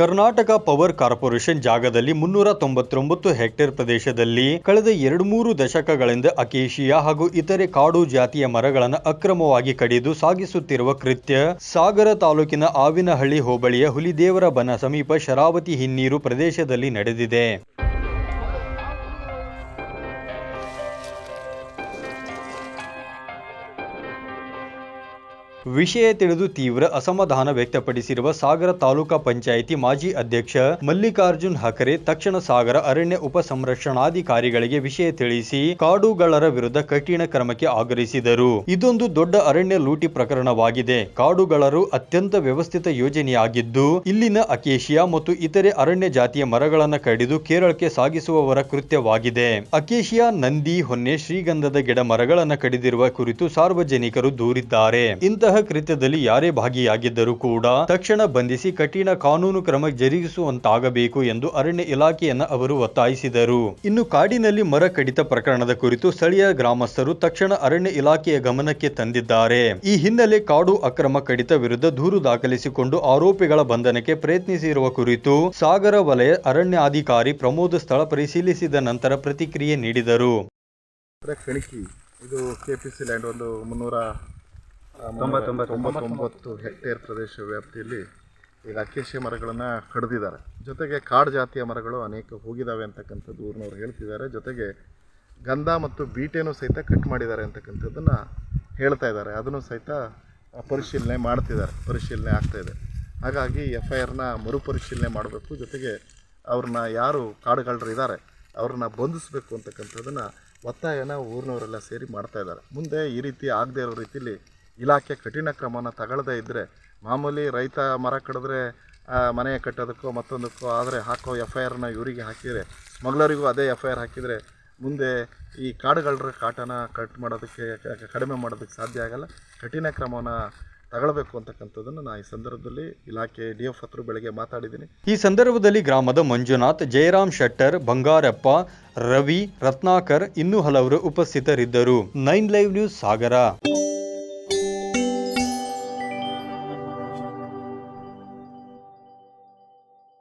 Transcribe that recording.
Karnataka power corporation ಜಾಗದಲ್ಲಿ ಮುನ್ನೂರ ತೊಂಬತ್ತೊಂಬತ್ತು ಹೆಕ್ಟೇರ್ ಪ್ರದೇಶದಲ್ಲಿ ಕಳೆದ ಎರಡು ಮೂರು ದಶಕಗಳಿಂದ ಅಕೇಶಿಯಾ ಹಾಗೂ ಇತರೆ ಕಾಡು ಜಾತಿಯ ಮರಗಳನ್ನು ಅಕ್ರಮವಾಗಿ ಕಡಿದು ಸಾಗಿಸುತ್ತಿರುವ ಕೃತ್ಯ ಸಾಗರ ತಾಲೂಕಿನ ಆವಿನಹಳ್ಳಿ ಹೋಬಳಿಯ ಹುಲಿದೇವರ ಬನ ಸಮೀಪ ಶರಾವತಿ ಹಿನ್ನೀರು ಪ್ರದೇಶದಲ್ಲಿ ನಡೆದಿದೆ. ವಿಷಯ ತಿಳಿದು ತೀವ್ರ ಅಸಮಾಧಾನ ವ್ಯಕ್ತಪಡಿಸಿರುವ ಸಾಗರ ತಾಲೂಕಾ ಪಂಚಾಯಿತಿ ಮಾಜಿ ಅಧ್ಯಕ್ಷ ಮಲ್ಲಿಕಾರ್ಜುನ್ ಹಕರೆ ತಕ್ಷಣ ಸಾಗರ ಅರಣ್ಯ ಉಪ ಸಂರಕ್ಷಣಾಧಿಕಾರಿಗಳಿಗೆ ವಿಷಯ ತಿಳಿಸಿ ಕಾಡುಗಳರ ವಿರುದ್ಧ ಕಠಿಣ ಕ್ರಮಕ್ಕೆ ಆಗ್ರಹಿಸಿದರು. ಇದೊಂದು ದೊಡ್ಡ ಅರಣ್ಯ ಲೂಟಿ ಪ್ರಕರಣವಾಗಿದೆ. ಕಾಡುಗಳರು ಅತ್ಯಂತ ವ್ಯವಸ್ಥಿತ ಯೋಜನೆಯಾಗಿದ್ದು, ಇಲ್ಲಿನ ಅಕೇಶಿಯಾ ಮತ್ತು ಇತರೆ ಅರಣ್ಯ ಜಾತಿಯ ಮರಗಳನ್ನು ಕಡಿದು ಕೇರಳಕ್ಕೆ ಸಾಗಿಸುವವರ ಕೃತ್ಯವಾಗಿದೆ. ಅಕೇಶಿಯಾ ನಂದಿ, ಹೊನ್ನೆ, ಶ್ರೀಗಂಧದ ಗಿಡ ಮರಗಳನ್ನು ಕಡಿದಿರುವ ಕುರಿತು ಸಾರ್ವಜನಿಕರು ದೂರಿದ್ದಾರೆ. ಇಂತಹ ಕೃತ್ಯದಲ್ಲಿ ಯಾರೇ ಭಾಗಿಯಾಗಿದ್ದರೂ ಕೂಡ ತಕ್ಷಣ ಬಂಧಿಸಿ ಕಠಿಣ ಕಾನೂನು ಕ್ರಮ ಜರುಗಿಸುವಂತಾಗಬೇಕು ಎಂದು ಅರಣ್ಯ ಇಲಾಖೆಯನ್ನ ಅವರು ಒತ್ತಾಯಿಸಿದರು. ಇನ್ನು ಕಾಡಿನಲ್ಲಿ ಮರ ಕಡಿತ ಪ್ರಕರಣದ ಕುರಿತು ಸ್ಥಳೀಯ ಗ್ರಾಮಸ್ಥರು ತಕ್ಷಣ ಅರಣ್ಯ ಇಲಾಖೆಯ ಗಮನಕ್ಕೆ ತಂದಿದ್ದಾರೆ. ಈ ಹಿನ್ನೆಲೆ ಕಾಡು ಅಕ್ರಮ ಕಡಿತ ವಿರುದ್ಧ ದೂರು ದಾಖಲಿಸಿಕೊಂಡು ಆರೋಪಿಗಳ ಬಂಧನಕ್ಕೆ ಪ್ರಯತ್ನಿಸಿರುವ ಕುರಿತು ಸಾಗರ ವಲಯ ಅರಣ್ಯಾಧಿಕಾರಿ ಪ್ರಮೋದ್ ಸ್ಥಳ ಪರಿಶೀಲಿಸಿದ ನಂತರ ಪ್ರತಿಕ್ರಿಯೆ ನೀಡಿದರು. ಇದು ಕೆ ಪಿ ಸಿ ಲ್ಯಾಂಡ್ ಒಂದು ಮುನ್ನೂರ ಆ, ತೊಂಬತ್ತೊಂಬತ್ತು ಹೆಕ್ಟೇರ್ ಪ್ರದೇಶ ವ್ಯಾಪ್ತಿಯಲ್ಲಿ ಈಗ ಅಕೇಶಿಯ ಮರಗಳನ್ನು ಕಡಿದಿದ್ದಾರೆ. ಜೊತೆಗೆ ಕಾಡು ಜಾತಿಯ ಮರಗಳು ಅನೇಕ ಹೋಗಿದ್ದಾವೆ ಅಂತಕ್ಕಂಥದ್ದು ಊರಿನವ್ರು ಹೇಳ್ತಿದ್ದಾರೆ. ಜೊತೆಗೆ ಗಂಧ ಮತ್ತು ಬೀಟೆನೂ ಸಹಿತ ಕಟ್ ಮಾಡಿದ್ದಾರೆ ಅಂತಕ್ಕಂಥದ್ದನ್ನು ಹೇಳ್ತಾ ಇದ್ದಾರೆ. ಅದನ್ನು ಸಹಿತ ಪರಿಶೀಲನೆ ಮಾಡ್ತಿದ್ದಾರೆ. ಪರಿಶೀಲನೆ ಆಗ್ತಾಯಿದೆ ಹಾಗಾಗಿ ಎಫ್ ಐ ಆರ್ನ ಮರುಪರಿಶೀಲನೆ ಮಾಡಬೇಕು. ಜೊತೆಗೆ ಅವ್ರನ್ನ ಯಾರು ಕಾಡುಗಳರು ಇದ್ದಾರೆ ಅವ್ರನ್ನ ಬಂಧಿಸಬೇಕು ಅಂತಕ್ಕಂಥದ್ದನ್ನು ಒತ್ತಾಯನ ಊರಿನವರೆಲ್ಲ ಸೇರಿ ಮಾಡ್ತಾ ಇದ್ದಾರೆ. ಮುಂದೆ ಈ ರೀತಿ ಆಗದೇ ಇರೋ ರೀತಿಯಲ್ಲಿ ಇಲಾಖೆ ಕಠಿಣ ಕ್ರಮನ ತಗೊಳ್ಳದೇ ಇದ್ದರೆ ಮಾಮೂಲಿ ರೈತ ಮರ ಕಡಿದ್ರೆ ಮನೆ ಕಟ್ಟೋದಕ್ಕೋ ಮತ್ತೊಂದಕ್ಕೋ ಆದರೆ ಹಾಕೋ ಎಫ್ ಐ ಆರ್ನ ಇವರಿಗೆ ಹಾಕಿದರೆ, ಸ್ಮಗ್ಲರಿಗೂ ಅದೇ ಎಫ್ ಐ ಆರ್ ಹಾಕಿದರೆ ಮುಂದೆ ಈ ಕಾಡುಗಳರ ಕಾಟನ ಕಟ್ ಮಾಡೋದಕ್ಕೆ ಕಡಿಮೆ ಮಾಡೋದಕ್ಕೆ ಸಾಧ್ಯ ಆಗಲ್ಲ. ಕಠಿಣ ಕ್ರಮನ ತಗೊಳ್ಬೇಕು ಅಂತಕ್ಕಂಥದ್ದನ್ನು ನಾನು ಈ ಸಂದರ್ಭದಲ್ಲಿ ಇಲಾಖೆ ಡಿ ಎಫ್ ಹತ್ರ ಬೆಳಗ್ಗೆ ಮಾತಾಡಿದ್ದೀನಿ. ಈ ಸಂದರ್ಭದಲ್ಲಿ ಗ್ರಾಮದ ಮಂಜುನಾಥ್, ಜಯರಾಮ್ ಶೆಟ್ಟರ್, ಬಂಗಾರಪ್ಪ, ರವಿ, ರತ್ನಾಕರ್ ಇನ್ನೂ ಹಲವರು ಉಪಸ್ಥಿತರಿದ್ದರು. Nine live news Sagar.